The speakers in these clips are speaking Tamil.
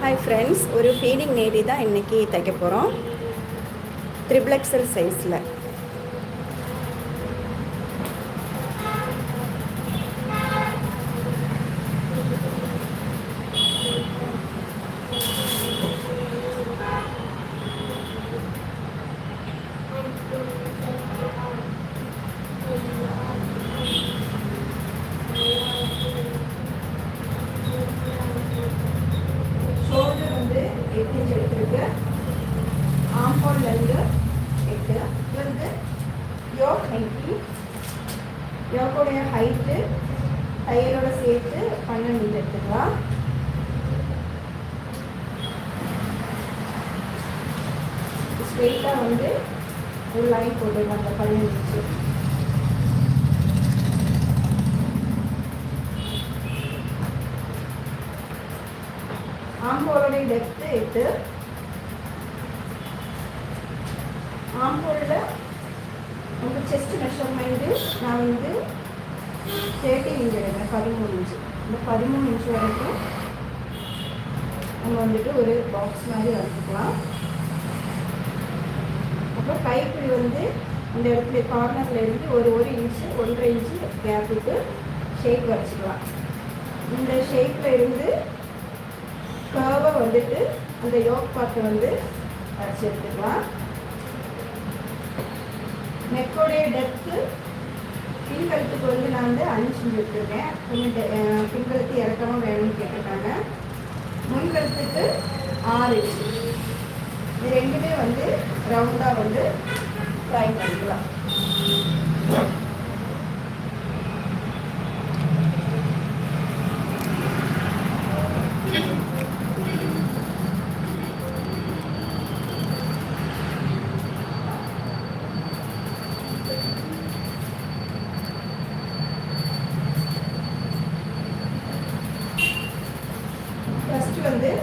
ஹாய் ஃப்ரெண்ட்ஸ் ஒரு ஃபீடிங் நேடி தான் இன்றைக்கி தைக்க போகிறோம் ட்ரிபிள் எக்ஸல் சைஸில் ஷோல்டர் வந்து எட்டு இன்ச் எடுத்துருக்கு ஆம்போல் லெந்து எட்டு இது வந்து யோக் நைட்டி யோக்கோடைய ஹைட்டு தையலோட சேர்த்து பன்னெண்டு மீட்டர் எடுத்துக்கலாம் ஸ்ட்ரெயிட்டாக வந்து ஒரு லைன் போட்டுக்கலாம் அந்த பன்னெண்டு இன்ச்சு ஆம்போலுடைய டெப்த்து எட்டு. ஆம்போலில் உங்கள் செஸ்ட் மெஷர்மெண்ட்டு நான் வந்து தேர்ட்டி இன்ச் பதிமூணு இன்ச்சு. இந்த பதிமூணு இன்ச்சு வரைக்கும் நம்ம வந்துட்டு ஒரு பாக்ஸ் மாதிரி வச்சுக்கலாம் அப்புறம் கைப்பிடி வந்து இந்த இடத்துல கார்னரில் இருந்து ஒரு ஒரு இன்ச்சு ஒன்றரை இன்ச்சு கேப்புக்கு ஷேக் ஷேப் வச்சுக்கலாம் இந்த ஷேப்பில் இருந்து கர்வை வந்துட்டு அந்த யோக் பார்த்து வந்து வச்சு எடுத்துக்கலாம். நெக்கோடைய டெப்த்து பின்கழுத்துக்கு வந்து நான் வந்து அஞ்சு இன்ச் எடுத்துருக்கேன் கொஞ்சம் பின்கழுத்து இறக்கமாக வேணும்னு கேட்டிருக்காங்க. முன்கழுத்துக்கு ஆறு. இன்ச்சு இது ரெண்டுமே வந்து ரவுண்டாக வந்து ட்ரை பண்ணிக்கலாம்.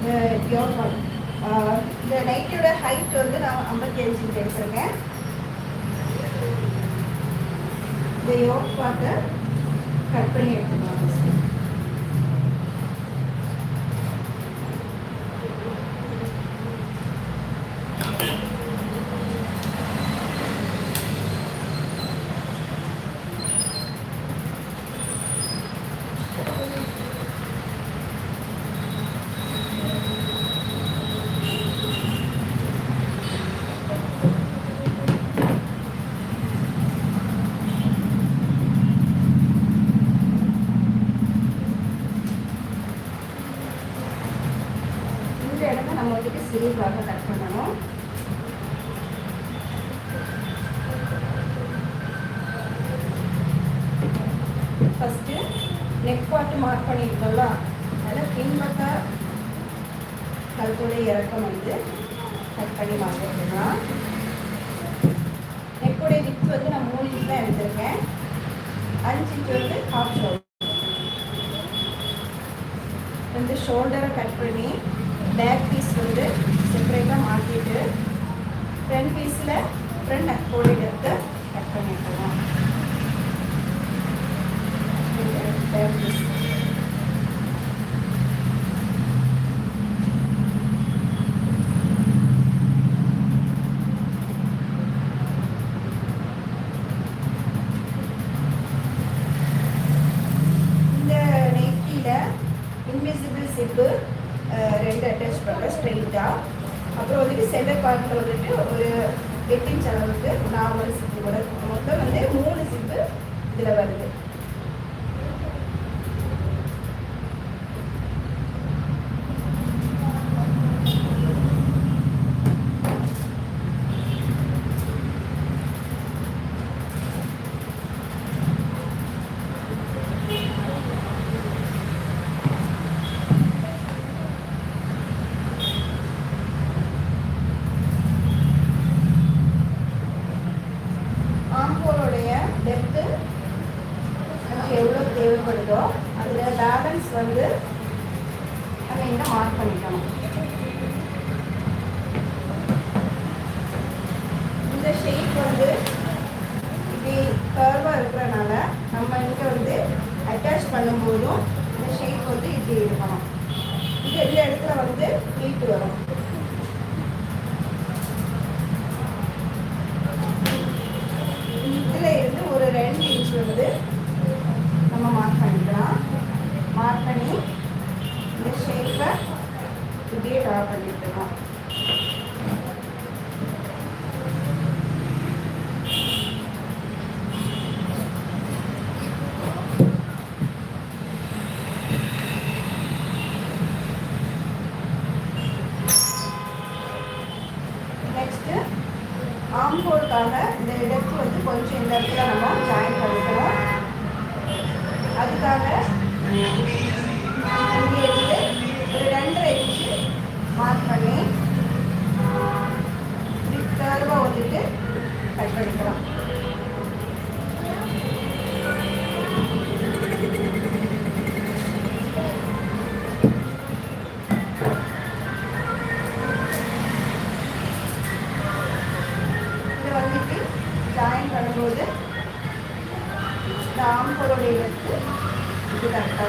ஃபஸ்ட்டு வந்து இந்த யோக் நைட்டோட ஹைட் வந்து நான் ஐம்பத்தி அஞ்சு இன்ச் எடுத்திருக்கேன். இந்த யோக் பார்த்து கட் பண்ணி எடுத்துக்கலாம் ஃபஸ்ட்டு இந்த இடத்த நம்ம கட் பண்ணணும். ஃபஸ்ட்டு நெக் பார்ட்டு மார்க் பண்ணியிருக்கோம்ல அதில் பின்பக்க கழுத்தோட இறக்கம் வந்து கட் பண்ணி மார்க் பண்ணிடலாம் நெக்கோடைய வித் வந்து நான் மூணு இன்ச் தான் எடுத்திருக்கேன். அஞ்சு இன்ச் வந்து ஹாஃப் ஷோல்டர் வந்து ஷோல்டரை கட் பண்ணி பேக் பீஸ் வந்து செப்பரேட்டாக மாற்றிட்டு ஃப்ரண்ட் பீஸில் ஃப்ரண்ட் நெக்கோட எடுத்து கட் பண்ணிக்கலாம் பேக் பீஸ் இந்த நெக்கியில் இன்விசிபிள் சிப்பு ரெண்டு அட்டாச் பண்ணுறேன் ஸ்ட்ரெயிட்டாக அப்புறம் வந்துட்டு சென்டர் பார்ட்டில் வந்துட்டு ஒரு எட்டு இன்ச் அளவுக்கு நார்மல் சிப்பு கூட மொத்தம் வந்து மூணு சிப்பு இதில் வருது. இந்த பேலன்ஸ் வந்து நம்ம இங்கே மார்க் பண்ணிக்கணும். இந்த ஷேப் வந்து இப்படி கர்வாக இருக்கிறனால நம்ம இங்கே வந்து அட்டாச் பண்ணும்போதும் இந்த ஷேப் வந்து இப்படி இருக்கணும். இது எல்லா இடத்துல வந்து நீட்டு வரும்? இதில் இருந்து ஒரு ரெண்டு இன்ச் வந்து இருக்கிறதுனால இந்த இடப்பு வந்து கொஞ்சம் இந்த இடத்துல நம்ம ஜாயின் பண்ணிக்கணும். அதுக்காக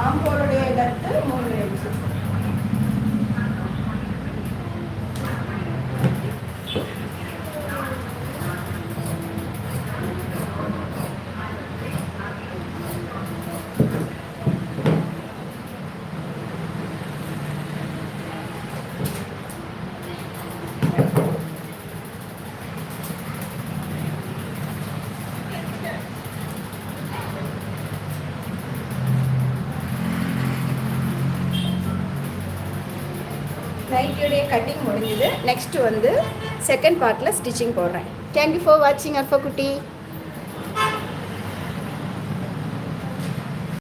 ஆம்போருடைய இடத்து மூன்று நைட்டியுடைய கட்டிங் முடிஞ்சது. நெக்ஸ்ட்டு வந்து செகண்ட் பார்ட்டில் ஸ்டிச்சிங் போடுறேன். தேங்க்யூ ஃபார் வாட்சிங் அர்ஃபா குட்டி